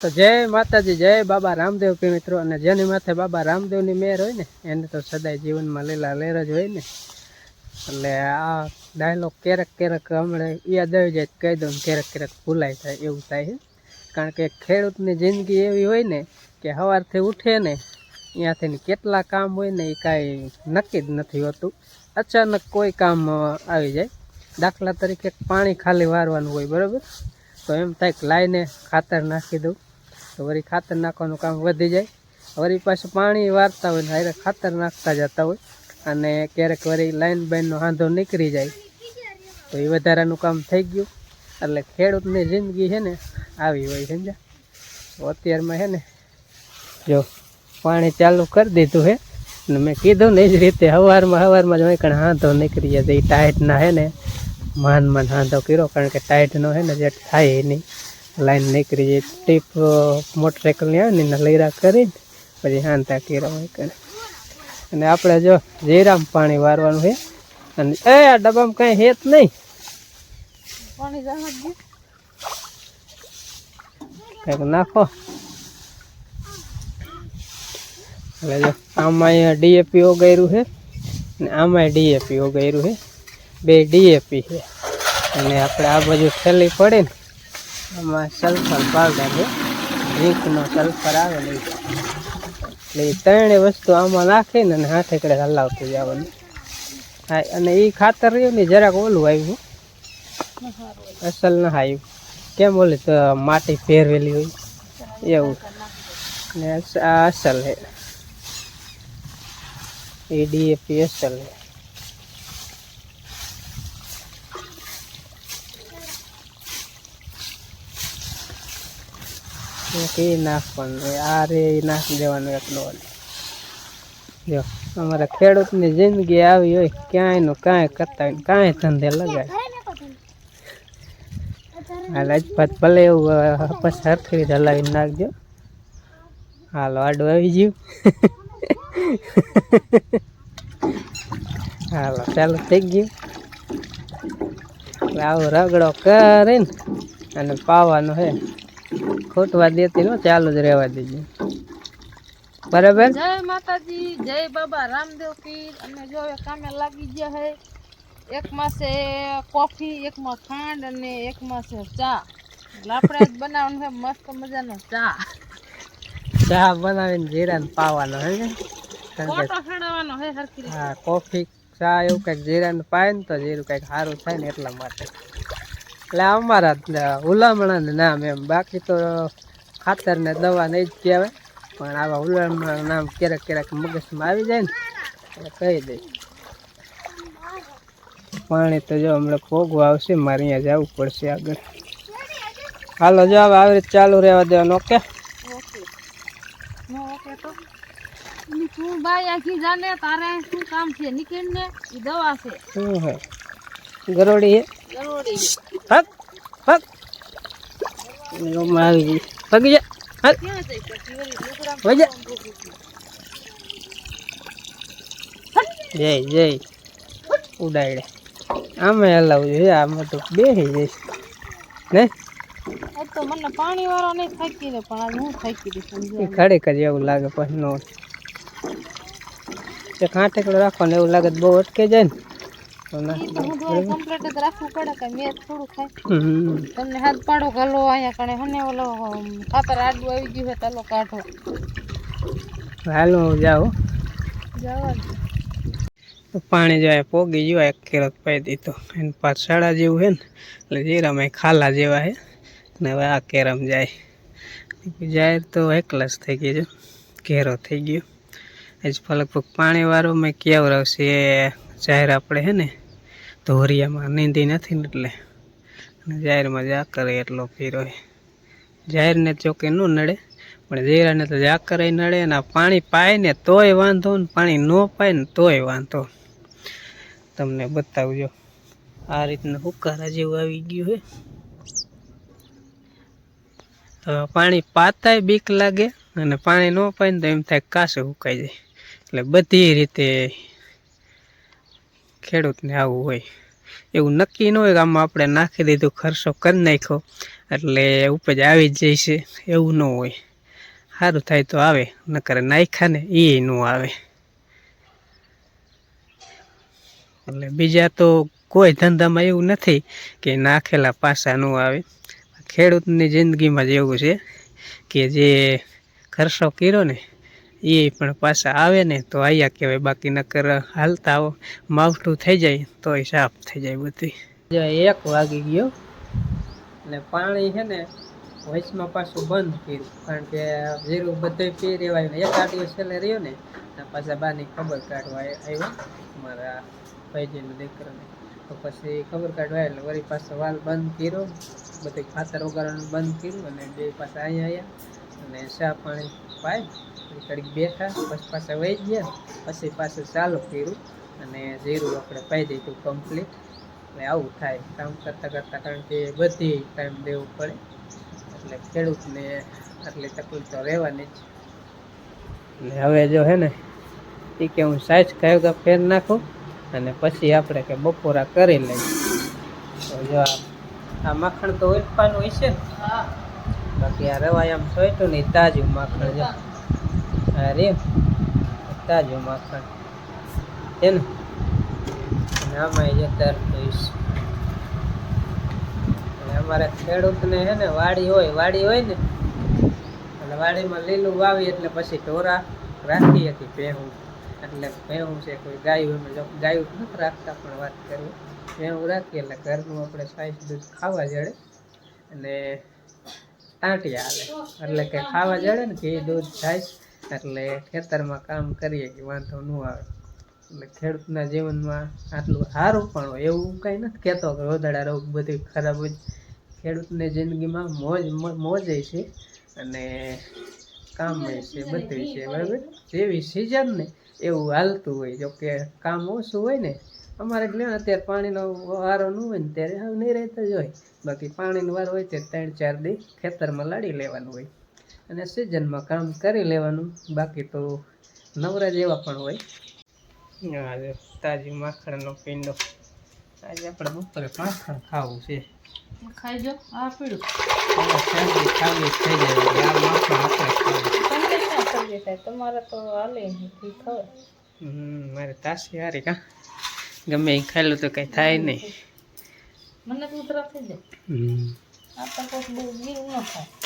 તો જય માતાજી, જય બાબા રામદેવ કે મિત્રો. અને જેની માથે બાબા રામદેવની મેર હોય ને, એને તો સદાય જીવનમાં લીલા લેર જ હોય ને. એટલે આ ડાયલોગ ક્યારેક ક્યારેક હમણાં યાદ આવી જાય, કહી દઉં ક્યારેક ક્યારેક ભૂલાઈ થાય, એવું થાય કારણ કે ખેડૂતની જિંદગી એવી હોય ને, કે સવારથી ઉઠે ને ત્યાંથી કેટલા કામ હોય ને, એ કાંઈ નક્કી જ નથી હોતું. અચાનક કોઈ કામ આવી જાય. દાખલા તરીકે પાણી ખાલી વારવાનું હોય, બરાબર? તો એમ થાય કે લાઈને ખાતર નાખી દઉં. તો વળી ખાતર નાખવાનું કામ વધી જાય. વળી પાછું પાણી વારતા હોય ને હારે ખાતર નાખતા જતા હોય. અને ક્યારેક વળી લાઈન બાઈનનો હાંધો નીકળી જાય. તો એ વધારાનું કામ થઈ ગયું. એટલે ખેડૂતની જિંદગી છે ને આવી હોય, સમજ્યા? અત્યારમાં છે ને, જો પાણી ચાલુ કરી દીધું છે. અને મેં કીધું ને એ જ રીતે સવારમાં સવારમાં જ હોય કારણ હાંધો નીકળી જાય. એ ટાઈટના છે ને, માન માન હાંધો કર્યો. કારણ કે ટાઈટનો છે ને, જે થાય નહીં. લાઈન નીકળી જાય. ટીપ મોટરસાઇકલની આવે ને એના લૈરા કરીને પછી હાંતા કેરા કરે. અને આપણે જો જીરામ પાણી વારવાનું છે. અને એ આ ડબ્બામાં કાંઈ હેત નહીં. કંઈક નાખો. એટલે જો આમાં અહીંયા ડીએપી ઓગાયરું છે અને આમાં ડીએપી ઓગાયરું છે. બે ડીએપી છે. અને આપણે આ બાજુ થેલી પડે ને આમાં સલ્ફર પાવડર છે. ઝીંકનો સલ્ફર આવે ને એટલે એ ત્રણેય વસ્તુ આમાં નાખીને અને હાથે કડે હલાવતું જવાનું હા, અને એ ખાતર રહ્યું ને જરાક ઓલું આવ્યું. અસલ ના આવ્યું કેમ ઓલી તો માટી ફેરવેલી હોય? એવું. ને અસલ હે એ ડીએપી અસલ હે એ નાખવાનું. આ રે નાખી દેવાનું એક ડોલ જો, અમારા ખેડૂતની જિંદગી આવી હોય ક્યાંયનું કાંઈ કરતા હોય ધંધે લગાય. આ રાજપાત ભલે એવું પછી સરખી રીતે નાખજો. હાલ, આડું આવી ગયું. હાલો, ચાલુ થઈ ગયું. આવો રગડો કરીને અને પાવાનો હે. ખોટવા દેતી નો ચાલુ જ રહેવા દેજે. બરાબર? જય માતાજી જય બાબા રામદેવ પીર. અને જો કામે લાગી ગયા હે એક માસે કોફી એકમાં ખાંડ અને એક છે ચા. એટલે આપણે જ બનાવવાનું છે મસ્ત મજાનો ચા. ચા બનાવીને જીરાને પાવાનો હે ને? કે હે કોફી ચા એવું કંઈક જીરાને પાય ને તો જીરું કંઈક સારું થાય ને એટલા માટે. એટલે અમારા જ હુલામણાને નામ એમ. બાકી તો ખાતર ને દવા નહીં જ કહેવાય. પણ આવા ઉલામણા નામ ક્યારેક ક્યારેક મગજમાં આવી જાય ને એટલે કહી દઈ પાણી તો જો હમણાં ભોગવું આવશે મારે અહીંયા જવું પડશે આગળ. હાલો જો હવે આવી રીતે ચાલુ રહેવા દેવાનું ઓકે? તો? ભાઈ આખી જાને તારે શું કામ છે? નીકળીને દવા છે. શું હે? ગરોડી હે? હક હક આવી ગઈ. પગી જા. હક ક્યાં જઈ પછી ઓલી લુગડા વઈ જા. જય જય. ઉડાડે. આમે હલાવું જોઈએ આમાં તો બેસી જઈશ. ને? તો મને પાણી વાળો નહીં થાકી દે પણ આજ હું થાકી એ સમજ્યા ખરેખર એવું લાગે પછી નો કાંઠે રાખો ને એવું લાગે બહુ અટકે જાય ને. કમ્પ્લીટ રાખવું પડે કે મેં થોડું ખાય. તમને હાથ પાડો ગલો અહીંયા કણે હને ઓલો ખાતર આડું આવી ગયું છે તલો કાઢો. હાલો. તો પાણી જાય પોગી જવાય એક કેરત પાઈ દીધો. એને પાછાડા જેવું છે ને એટલે જીરામાં ખાલા જેવા છે. ને હવે આ કેરમ જાય. જાહેર તો એકલા જ થઈ ગઈ છે. ઘેરો થઈ ગયો. આજ પાણી વાળો મેં કેવરાવશે જાહેર આપણે હે ને ધોરિયામાં નીંદી નથી ને એટલે. અને જાહેરમાં જા કરે એટલો ફીરો જાહેરને ચોકે ન નડે, પણ જીરાને તો જા કરે નડે ને પાણી પાય ને તોય વાંધો ને પાણી ન પાય ને તોય વાંધો. તમને બતાવજો, આ રીતના હુકારા જેવું આવી ગયું હે. હવે પાણી પાતાય બીક લાગે અને પાણી ન પાય ને તો એમ થાય કાસું હુકાઈ જાય. એટલે બધી રીતે ખેડૂતને આવું હોય. એવું નક્કી ન હોય કે આમાં આપણે નાખી દીધું, ખર્ચો કરી નાખ્યો. એટલે ઉપજ આવી જ જશે એવું ન હોય. સારું થાય તો આવે, નકર નાખ્યા ને એ ન આવે. એટલે બીજા તો કોઈ ધંધામાં એવું નથી કે નાખેલા પાસા ન આવે. ખેડૂતની જિંદગીમાં જ એવું છે કે જે ખર્ચો કર્યો ને એ પણ પાછા આવે ને તો આયા કહેવાય. બાકી નકર હાલતા આવો. માવઠું થઈ જાય તો એ સાફ થઈ જાય બધી. એક વાગી ગયો અને પાણી છે ને વચમાં પાછું બંધ કર્યું. કારણ કે જીરું બધું પી રેવાય એક આટલું છેલ્લે રહ્યો ને પાછા બાની ખબર કાઢવા આવ્યો મારા ભાઈજીનો દીકરાને. તો પછી ખબર કાઢવા એટલે વળી પાછો વાલ બંધ કર્યો. બધું ખાતર વગાડવાનું બંધ કર્યું અને બે પાછા અહીંયા આવ્યા અને ચા પાણી પાય ઘડીક બેઠા પછી પાછા વહી ગયા પછી પાછું ચાલુ કર્યું અને જીરું આપણે પાઈ દીધું કમ્પ્લીટ એટલે આવું થાય કામ કરતાં કરતાં કારણ કે બધી ટાઈમ દેવું પડે. એટલે ખેડૂતને આટલી તકલીફ તો રહેવાની જ. એટલે હવે જો હે ને એ કે હું સાઈઝ કયો તો ફેર નાખું અને પછી આપણે કે બપોરા કરી લઈએ. તો જો આ આ માખણ તો ઓલપાનું હોય છે ને? હા. બાકી આ રવાય આમ સોયટું નહીં તાજું માખણ જો. હા રે જો માખણ. છે ને? આમાં જો તર દઈશ એટલે અમારે ખેડૂતને હે ને વાડી હોય વાડી હોય ને એટલે વાડીમાં લીલું વાવી એટલે પછી ઢોરા રાખી હતી ભેહું. એટલે ભેહું છે કોઈ ગાયું જો ગાયું નથી રાખતા, પણ વાત કરું. ભેહું રાખીએ એટલે ઘરનું આપણે સાઈઝ દૂધ ખાવા જડે અને ટાંટી આવે એટલે કે ખાવા જડે ને ઘી દૂધ થાય એટલે ખેતરમાં કામ કરીએ કે વાંધો ન આવે. એટલે ખેડૂતના જીવનમાં આટલું સારું પણ હોય એવું કાંઈ નથી કહેતો કે રોદડા રોગ બધું ખરાબ હોય. ખેડૂતની જિંદગીમાં મોજ મોજ છે અને કામ છે, બધું છે, બરાબર? જેવી સિઝન ને એવું હાલતું હોય. જો કે કામ ઓછું હોય ને, અમારે જ અત્યારે પાણીનો વારો ન હોય ને ત્યારે નહીં રહેતા જ હોય. બાકી પાણીનો વારો હોય ત્યારે ત્રણ ચાર દી ખેતરમાં લાડી લેવાનું હોય. અને સિઝનમાં કામ કરી લેવાનું. બાકી તો નવરા જેવા પણ હોય. આ તાજી માખણનો પીંડો. આજે આપણે બપોરે માખણ ખાવું છે. ખાઈ જો આ પીડું. હવે ખાવી થઈ જાય આ માખણ આપણે ખાવું તમને ક્યાં શરદી થાય? તમારે તો હાલે ખબર મારે તાસી હારી કા. ગમે એ ખાયેલું તો કંઈ થાય નહીં. મને તો ઉતરા થઈ જાય. આ તો કોક બહુ ગીરું ન થાય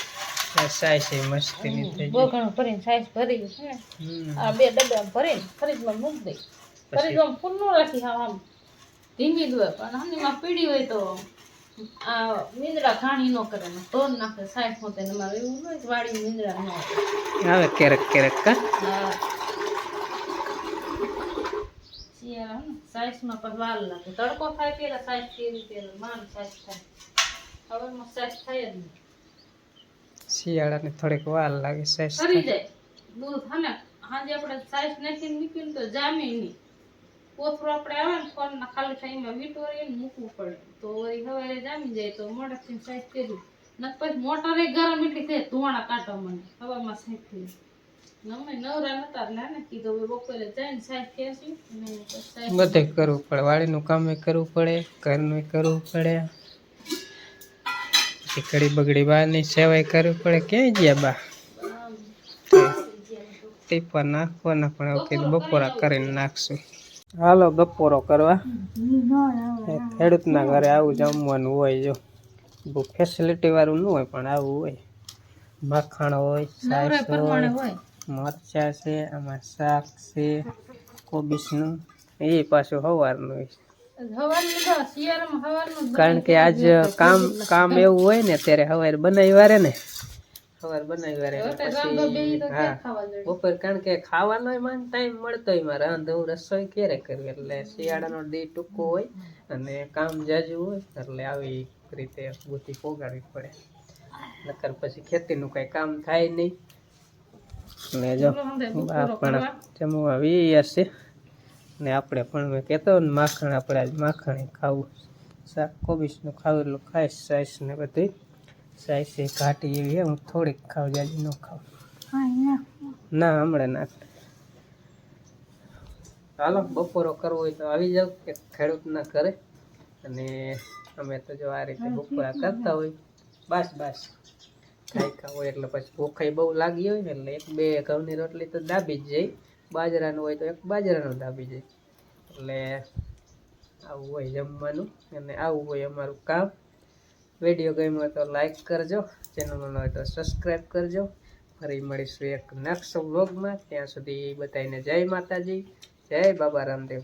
સાય છે મસ્તીની થઈ બહુ ઘણું ભરીને સાઈઝ ભરી છે ને. આ બે ડબ્બા ભરીને ફરીજમાં મૂકી દઈ ફરીજમાં ફૂલ ન રાખી હા આમ. ધીમી દુએ પણ હનીમાં પીડી હોય તો આ મીંદડા ઘાણી ન કરે ને તો નાખે સાઈઝ હોતે મારે એવું ન વાડી મીંદડા ન આવે આવે ક્યારેક ક્યારેક કા? હા. સાઈઝમાં પણ વાલ લાગે તડકો થાય પેલા સાઈઝ કેવી પેલા માન સાઈઝ થાય. હવામાં સાઈઝ થાય જ નહીં. શિયાળાને થોડીક વાર લાગે સાઈઝ ફરી જાય. દૂધ હમે હાજે આપણે સાઈઝ નાખીને મૂકીને તો જામે નહીં. કોથરો આપણે આવે ને ફોનના ખાલી ટાઈમમાં વીટોરીને મૂકવું પડે. તો વળી સવારે જામી જાય તો મોડેથી સાઈઝ કર્યું. નક પછી મોટરે ગરમ એટલી થાય ધોવાણા કાઢો મને હવામાં સાઈઝ થઈ નવરા નતા એટલે ને કીધું બપોરે જઈને સાઈઝ ખેંચી અને બધે કરવું પડે. વાડીનું કામે કરવું પડે ઘરનું કરવું પડે. કડી બગડી બહારની સેવાય કરવી પડે. ક્યાંય ગયા બા? ટીપા નાખવાના પણ બપોરા કરીને નાખશું. હાલો બપોરો કરવા. ખેડૂતના ઘરે આવું જમવાનું હોય જો. બહુ ફેસિલિટી વાળું ન હોય પણ આવું હોય. માખણ હોય સાસ હોય મરચા છે આમાં શાક છે કોબીસનું એ પાછું સવારનું હોય. કારણ કે આજ કામ કામ એવું હોય ને ત્યારે હવાર બનાવી વારે ને. સવારે બનાવી વારે પછી હા. બપોર કારણ કે ખાવાનો માન ટાઈમ મળતો હોય મારે. હું રસોઈ ક્યારે કરવી એટલે શિયાળાનો દી ટૂંકો હોય અને કામ જાજુ હોય એટલે આવી રીતે બુદ્ધિ પોગાડવી પડે. નકર પછી ખેતીનું કઈ કામ થાય નહીં. ને જો પણ જમવા વી હશે ને આપણે પણ મેં કહેતો ને માખણ આપણે આજ માખણ ખાવું શાક કોબીસનું એટલું ખાઈશ સાઈસ ને બધી સાઈસ એ ઘાટી એવી હું થોડીક ખાવ જાજી ન ખાવ. ના હમણાં ના. હાલો બપોરો કરવો હોય તો આવી જાવ કે ખેડૂતના ઘરે. અને અમે તો જો આ રીતે બપોરા કરતા હોય. બસ બસ. ખાઈ હોય એટલે પછી ભૂખાઈ બહુ લાગી હોય ને એટલે એક બે ઘઉંની રોટલી તો દાબી જ જાય. બાજરાનું હોય તો એક બાજરાનું દાબી જાય એટલે આવું હોય જમવાનું અને આવું હોય અમારું કામ. વીડિયો ગમ્યો તો લાઈક કરજો, ચેનલમાં હોય તો સબસ્ક્રાઈબ કરજો. ફરી મળીશું એક નેક્સ્ટ વ્લોગમાં ત્યાં સુધી બધાને જય માતાજી, જય બાબા રામદેવ.